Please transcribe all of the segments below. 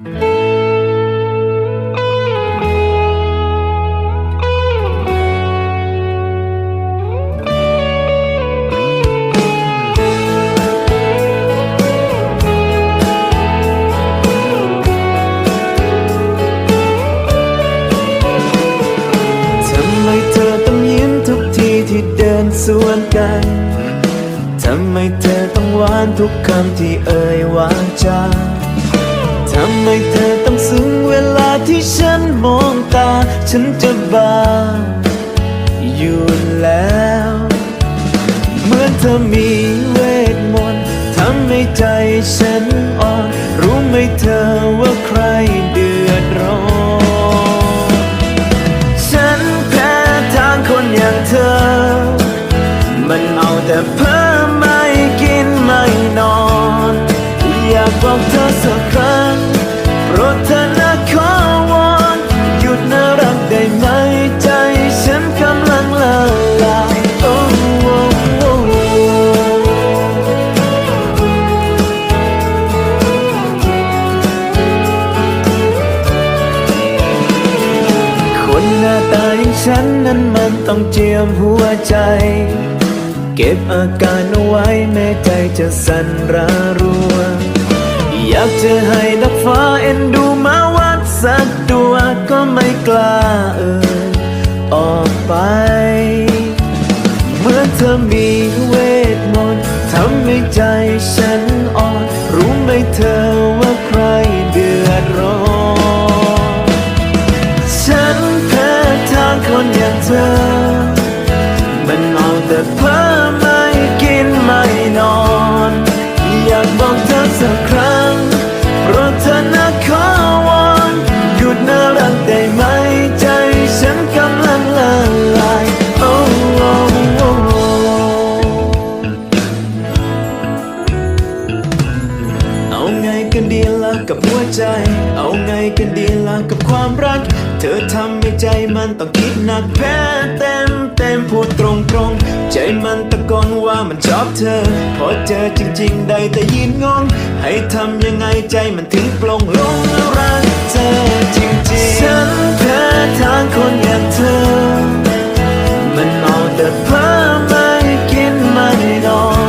ทำไมเธอต้องยิ้มทุกทีที่เดินสวนกัน ทำไมเธอต้องหวานทุกคำที่เอ่ยวาจา ทำไมเธอต้องซึ้งเวลาที่ฉันมองตา ฉันจะบ้าอยู่แล้ว เหมือนเธอมีเวทมนต์ทำให้ใจฉันอ่อน รู้ไหมเธอว่าใครเดือดร้อน ฉันแพ้ทางคนอย่างเธอ มันเอาแต่เพิ่ม ฉันนั้นมันต้องเจียมหัวใจ เก็บอาการเอาไว้แม้ใจจะสั่นระรัว อยากจะให้นักฟ้าเอ็นดูมาวัดสักตัวก็ไม่กล้าเอ่ยออกไป เมื่อเธอมีเวทมนต์ทำให้ใจฉันอ่อน รู้ไหมเธอว่าใคร กันดีล่ะกับหัวใจ เอาไงกันดีล่ะกับความรัก เธอทำให้ใจมันต้องคิดหนักแพ้เต็มเต็มพูดตรงตรงใจมันตะโกนว่ามันชอบเธอ พอเจอจริง ๆ ได้แต่ยืนงง ให้ทำยังไงใจมันถึงปลงลงรักเธอจริงๆฉันแพ้ทางคนอย่างเธอ มันเอาแต่เพ้อไม่กินไม่นอน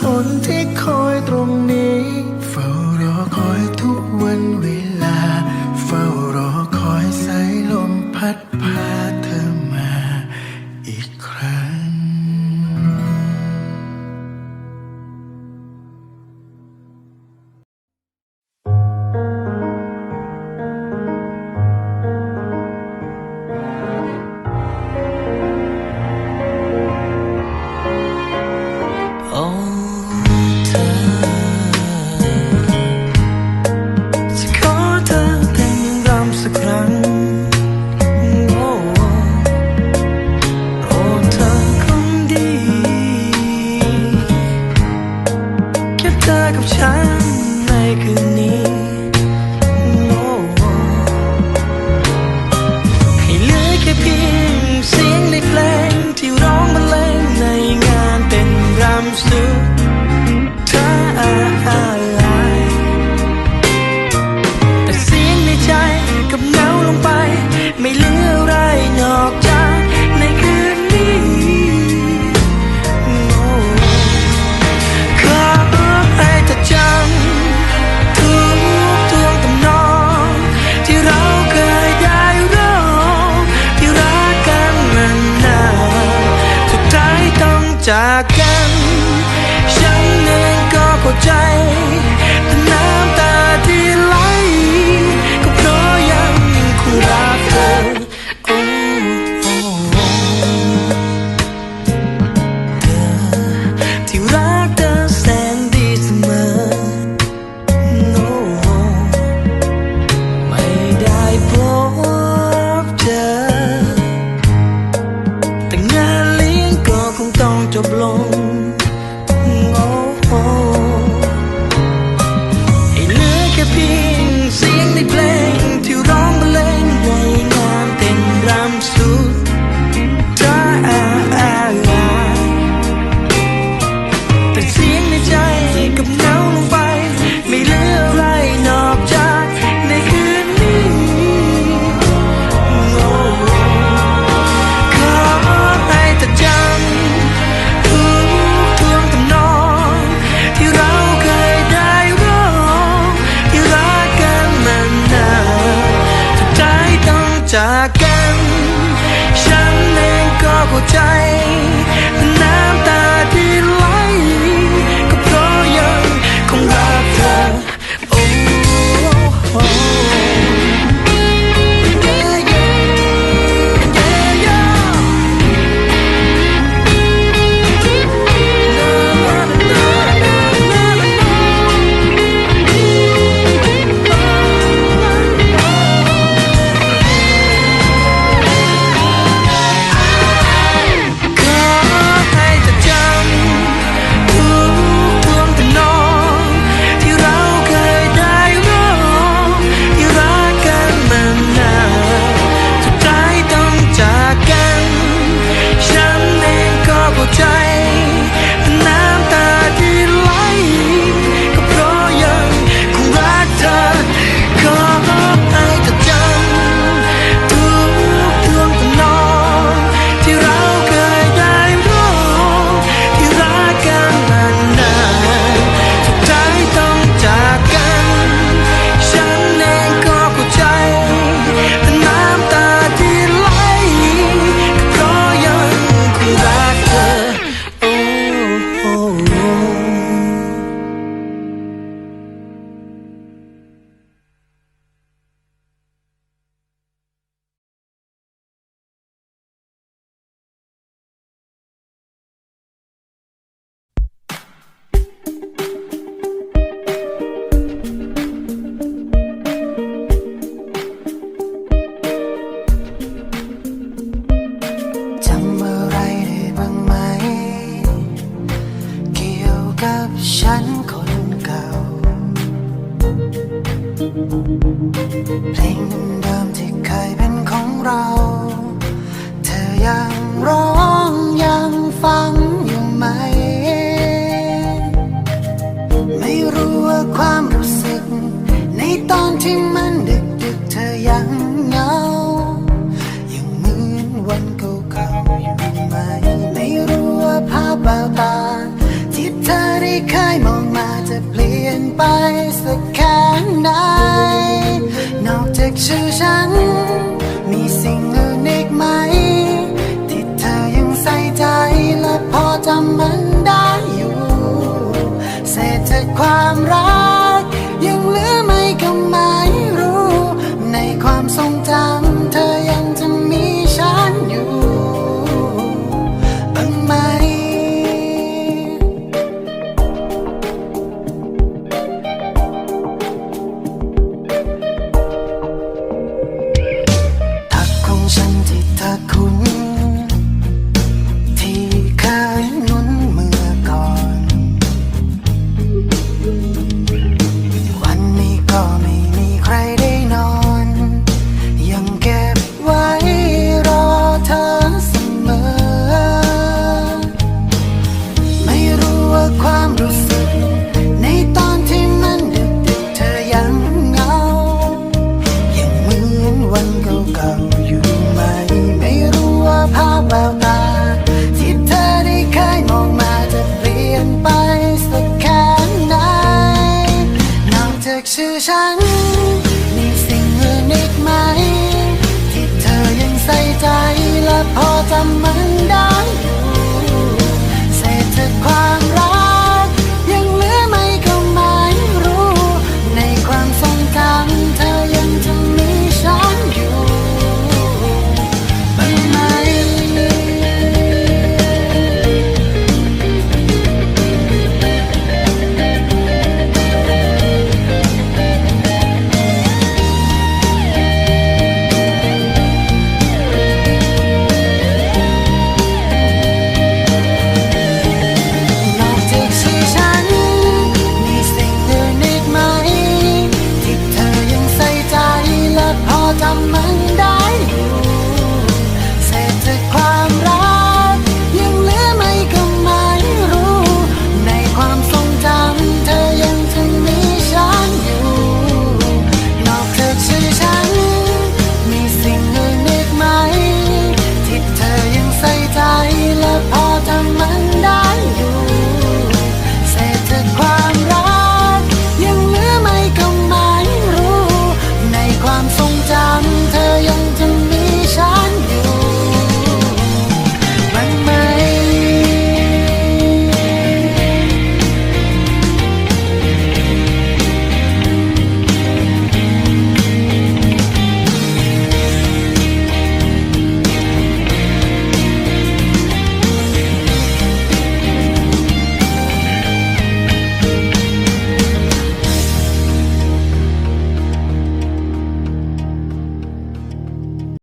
คนที่คอยตรง จากกัน ฉันเองก็เข้าใจ ใจ ตา ที่เธอได้เคยมองมาจะเปลี่ยนไปสักแค่ไหน นอกจากชื่อฉัน มีสิ่งอื่นอีกไหม ที่เธอยังใส่ใจและพอจำมันได้อยู่ เศษจากความรัก